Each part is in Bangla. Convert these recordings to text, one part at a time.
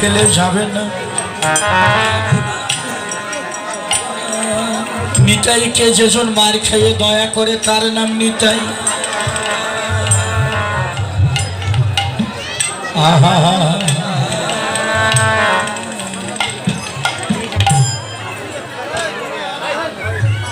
ফেলে যাবে না। নিতাইকে যেজন মার খেয়ে দয়া করে তার নাম নিতাই।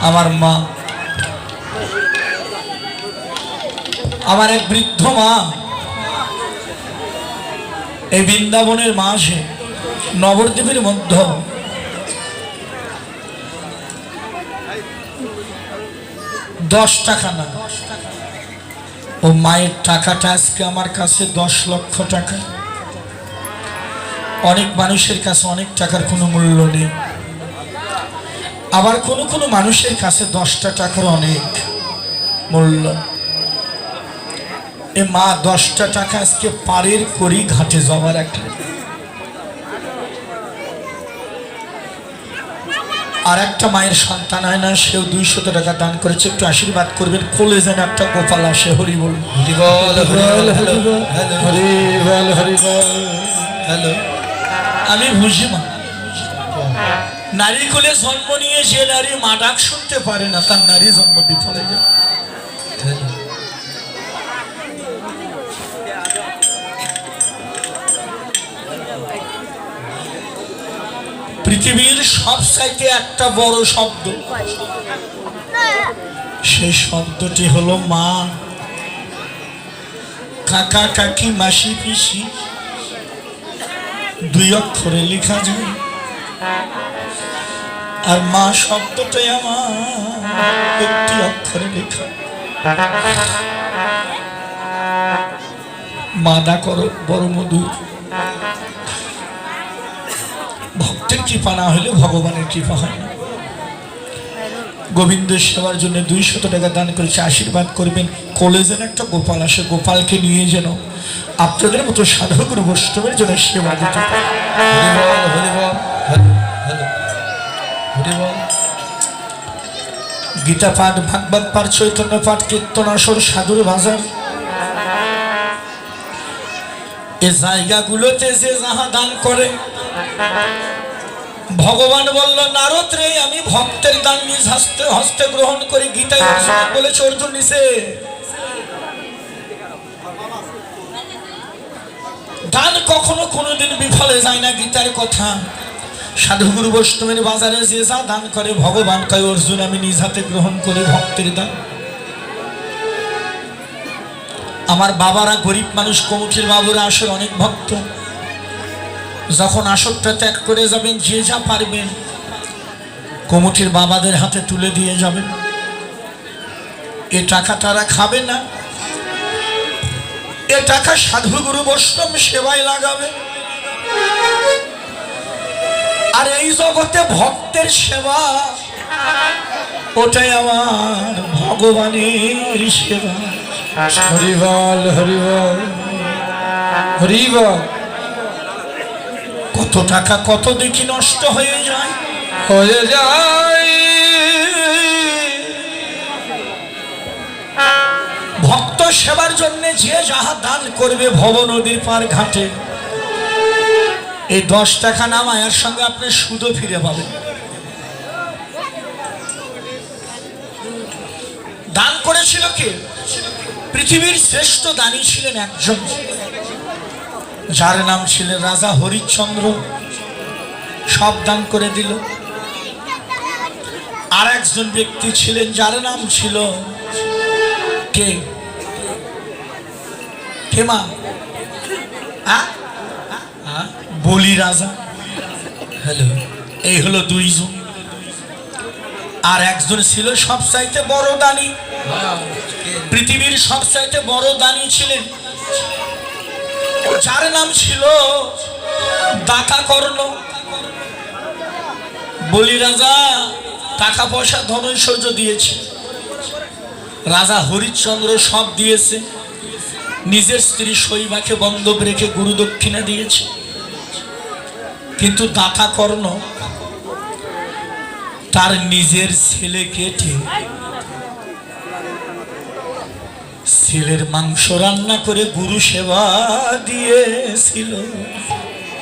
আমার মা। আমার এক বৃদ্ধ মা। এই বৃন্দাবনের মাঝে, নবদ্বীপের মধ্যে, দশ টাকা না। ও মায়ের টাকাটা আজকে আমার কাছে দশ লক্ষ টাকা। অনেক মানুষের কাছে অনেক টাকার কোনো মূল্য নেই। আবার কোনো কোনো মানুষের কাছে দশটা টাকার অনেক মূল্য। এ মা দশটা টাকা আজকে পারের করি ঘাটে জমা রাখলেন আর একটা মায়ের সন্তান হয় না সেও দুইশত টাকা দান করেছে একটু আশীর্বাদ করবেন কোলে যেন একটা গোপাল আসে হরি বল। হ্যালো। আমি বুঝি মা। নারী কোলে জন্ম নিয়ে যে নারী মা ডাক শুনতে পারে না তার নারী পৃথিবীর সব সাইতে একটা বড় শব্দ। সেই শব্দটি হলো মা। কাকা, কাকি, মাসি, পিসি। দুই অক্ষরে লেখা যায়। আর মা শব্দটাই আমার। একটি অক্ষরে লেখা। মাদা করো, বড় মধুর কৃপা না হলে ভগবানের কৃপা হয় না। গোবিন্দ সেবার জন্য দুইশত টাকা দান করেছে, আশীর্বাদ করবেন। কলেজের একটা গোপাল আসে, গোপালকে নিয়ে যেন আপনাদের মতো সাধকের বৈষ্ণবের জন্য সেবা দিতে। গীতা পাঠ, ভাগবত পাঠ, চৈতন্য পাঠ, কীর্তন, আসর, সাধুর বাজার এ জায়গাগুলোতে যে যাহা দান করে ভগবান বলল, নারদ রে, আমি ভক্তের দান নিজ হস্তে হস্তে গ্রহণ করে। গীতায় বলেছে অর্জুন নিছে দান কখনো কোনোদিন বিফলে যায় না গীতার কথা। সাধুগুরু বৈষ্ণবের বাজারে যে যা দান করে, ভগবান কয়, অর্জুন, আমি নিজ হাতে গ্রহণ করে ভক্তের দান আমার বাবারা গরিব মানুষ কমিটির বাবুরা আসে অনেক ভক্ত। যখন আসরটা ত্যাগ করে যাবেন, যে যা পারবেন, কমিটির বাবাদের হাতে তুলে দিয়ে যাবেন। এ টাকা তারা খাবে না। এ টাকা সাধুগুরু বৈষ্ণব সেবায় লাগাবে। আর এই জগতে ভক্তের সেবা, ওটাই আমার ভগবানের সেবা। হরিবল হরিবল হরিবল। কত টাকা কত দেখি নষ্ট হয়ে যায়। হয়ে যায়। ভক্ত সেবার জন্য যে যাহা দান করবে ভব নদীর পার ঘাটে এই দশ টাকা নামায়ার সঙ্গে আপনি সুদও ফিরে পাবেন। দান করেছিল কে? পৃথিবীর শ্রেষ্ঠ দানি ছিলেন একজন। যার নাম ছিলেন রাজা হরিশ্চন্দ্র। সব দান করে দিল। আর একজন ব্যক্তি ছিলেন যার নাম ছিল কে? হেমা? বলি রাজা। হ্যালো এই হলো দুইজন। আর একজন ছিল সব চাইতে বড় দানি। পৃথিবীর সব চাইতে বড় দানি ছিলেন যার নাম ছিল দাতা কর্ণ। বলি, রাজা, টাকা পয়সা ধনৈশ্বর্য দিয়েছে। রাজা হরিশ্চন্দ্র সব দিয়েছে। নিজের স্ত্রী শৈবাকে বন্ধক রেখে গুরু দক্ষিণা দিয়েছে। কিন্তু দাতা কর্ণ তার নিজের ছেলেকে ঠিক ছেলের মাংস রান্না করে গুরু সেবা দিয়েছিল।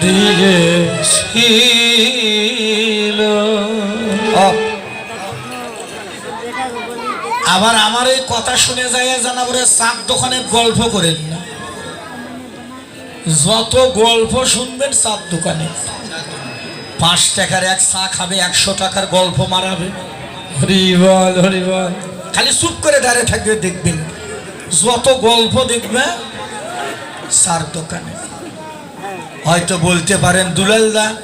দিয়েছিল। আবার আমার এই কথা শুনে যায় জানাবরে চার দোকানে গল্প করেন না। যত গল্প শুনবেন চার দোকানে। পাঁচ টাকার এক চা খাবে একশো টাকার গল্প মারাবে। হরিবল হরিবল। খালি চুপ করে দাঁড়িয়ে থাকবে দেখবেন। যত গল্প দেখবে সার দোকানে। হয়তো বলতে পারেন দুলালদা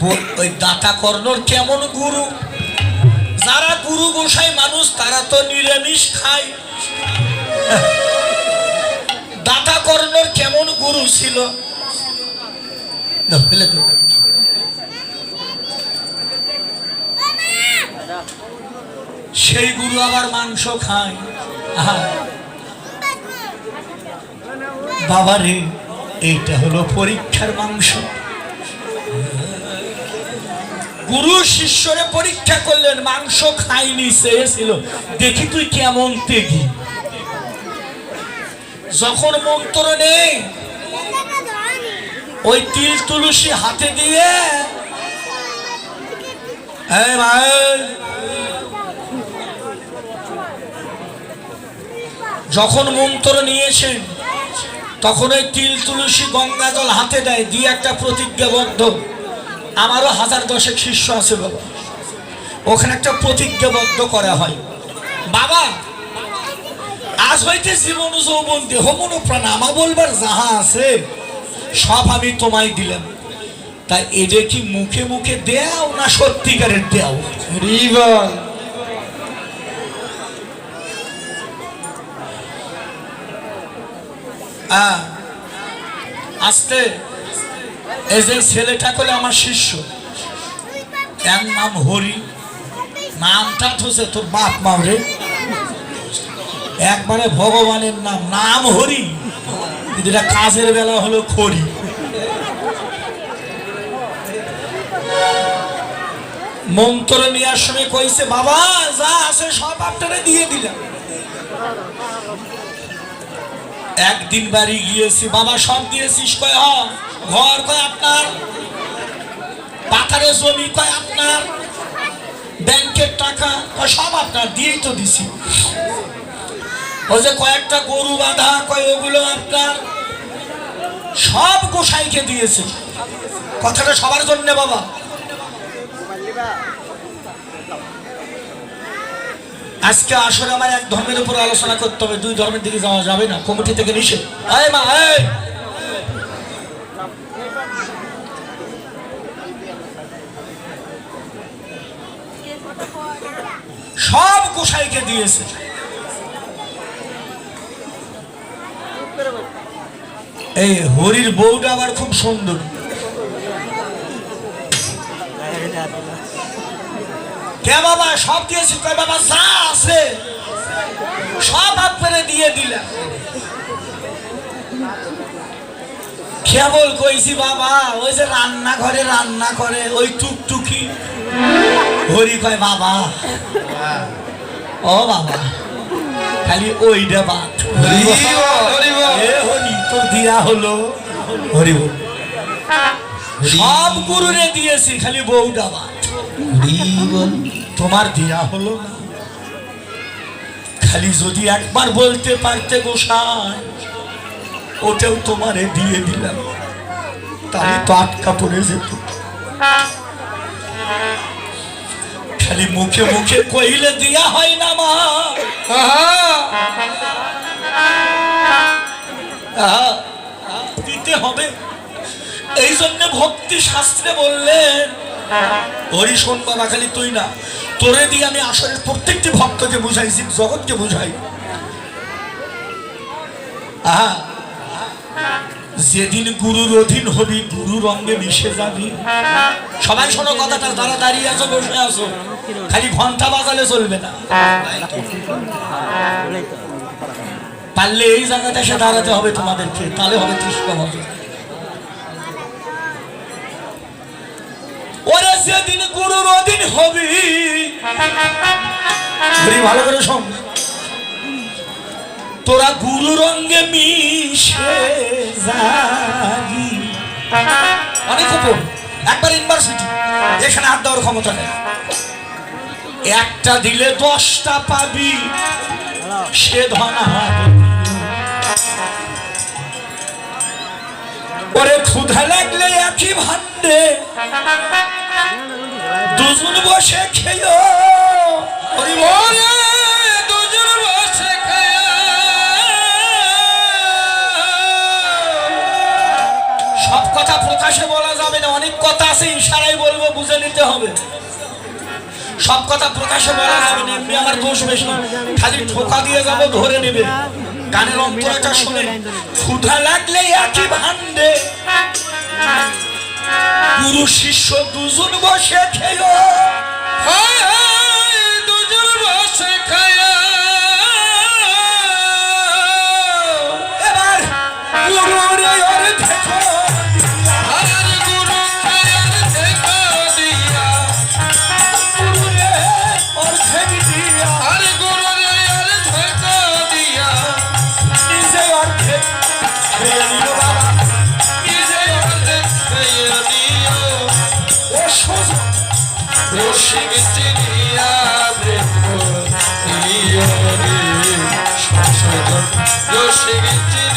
বল- ওই দাতা কর্ণর কেমন গুরু? যারা গুরু গোসাই মানুষ তারা তো নিরামিষ খায়। দাতা কর্ণর কেমন গুরু ছিল। সেই গুরু আবার মাংস খায়। আহা। বাবা রে এইটা হলো পরীক্ষার মাংস। গুরু শিষ্যরে পরীক্ষা করলেন, মাংস খাইনি চেয়েছিল দেখি তুই কেমন তেগি। যখন মন্ত্র নেই, ওই তিল তুলসী হাতে দিয়ে এই ভাই। যখন মন্ত্র নিয়েছেন তখন ওই তিল তুলসী গঙ্গা জল হাতে দেয় দিয়ে একটা প্রতিজ্ঞাবদ্ধ। আমারও হাজার দশেক শিষ্য আছে বাবা। ওখানে একটা প্রতিজ্ঞাবদ্ধ করা হয়। বাবা, আজ হইতে জীবন যৌবন, দেহ, মন প্রাণ আমা বলবার যাহা আছে, সব আমি তোমায় দিলাম। তাই এদের কি মুখে মুখে দেও না সত্যিকারের দেও? হরিবল আহ, আস্তে। এই যে ছেলেটা করলে আমার শিষ্য। এর নাম হরি। নামটা থসে তোর বাপ মাও রে। একবারে ভগবানের নাম। নাম হরি। এটা কাজের বেলা হলো খড়ি। মন্ত্র নেওয়ার সময় কইছে বাবা যা আছে সব আপনারা দিয়ে দিলাম। একদিন বাড়ি গিয়েছি, বাবা সব দিয়েছিস হ, ঘর কয় আপনার? পাথারে জমি কয় আপনার? ব্যাংকের টাকা, কয়, সব আপনার, দিয়েই তো দিছি। ও যে কয়েকটা গরু বাঁধা, কয়, ওগুলো আপনার? সব গোসাইকে দিয়েছে। কথাটা সবার জন্য, বাবা। আজকে আসলে আমার এক ধর্মের উপর আলোচনা করতে হবে, দুই ধর্মের দিকে যাওয়া যাবে না, কমিটি থেকে নিষেধ। এই মা সব গোসাইকে দিয়েছে। এই হরির বউটা আবার খুব সুন্দর। কে বাবা সব দিয়েছি কয় বাবা যা আছে সব আপনারে দিয়ে দিলাম। কেবল কইছি বাবা ওই যে রান্না ঘরে রান্না করে ওই টুকটুকি। হরি কয় বাবা ও বাবা খালি ওইটা বাদ। হরি তোর দিয়া হলো। হরি সব গুরুরে দিয়েছি খালি বউটা বাদ। হরিবল তোমার দিয়া হলো না। খালি যদি একবার বলতে পারতে গোসাই, ওটাও তোমারে দিয়ে দিলাম। তাহলে তো আটকা পড়ে যেত। খালি মুখে মুখে কইলে দিয়া হয় না মা। দিতে হবে। এই জন্য ভক্তি শাস্ত্রে বললেন হরি শোন বাবা, খালি তুই না। তোরে দিয়ে আমি আসলে প্রত্যেকটি ভক্তকে বুঝাইছি জগৎকে বুঝাই। আহা। যেদিন গুরুর অধীন হবি, গুরু রঙ্গে মিশে যাবি। সবাই শোনো কথাটা তারা দাঁড়িয়ে আছো, বসে আছো। খালি ঘণ্টা বাজালে চলবে না। পারলে এই জায়গাতে এসে দাঁড়াতে হবে তোমাদেরকে, তাহলে হবে কৃষ্ণ হবে ওরে সেদিন গুরুর অধীন হবি। ভালো করে শোন। তোরা গুরু রঙ্গে মিশে যাবি। অনেক উপর একবার ইউনিভার্সিটি এখানে আর দেওয়ার ক্ষমতা নেই। একটা দিলে দশটা পাবি সে ধনা ওরে ক্ষুধা লাগলে একই ভান্ডে দুজন বসে খায়া সব কথা প্রকাশে বলা যাবে না বলব, বুঝে নিতে হবে। সব কথা প্রকাশে বলা যাবে না, এমনি আমার দোষ বেশি। খালি ঠোকা দিয়ে যাব, ধরে নেবে। গানের অন্তরটা শুনে ক্ষুধা লাগলে একই ভান্ডে গুরু শিষ্য দুজন বসে হায় দুজন বসে খায়া সংশোধন রসিক চিনিয়া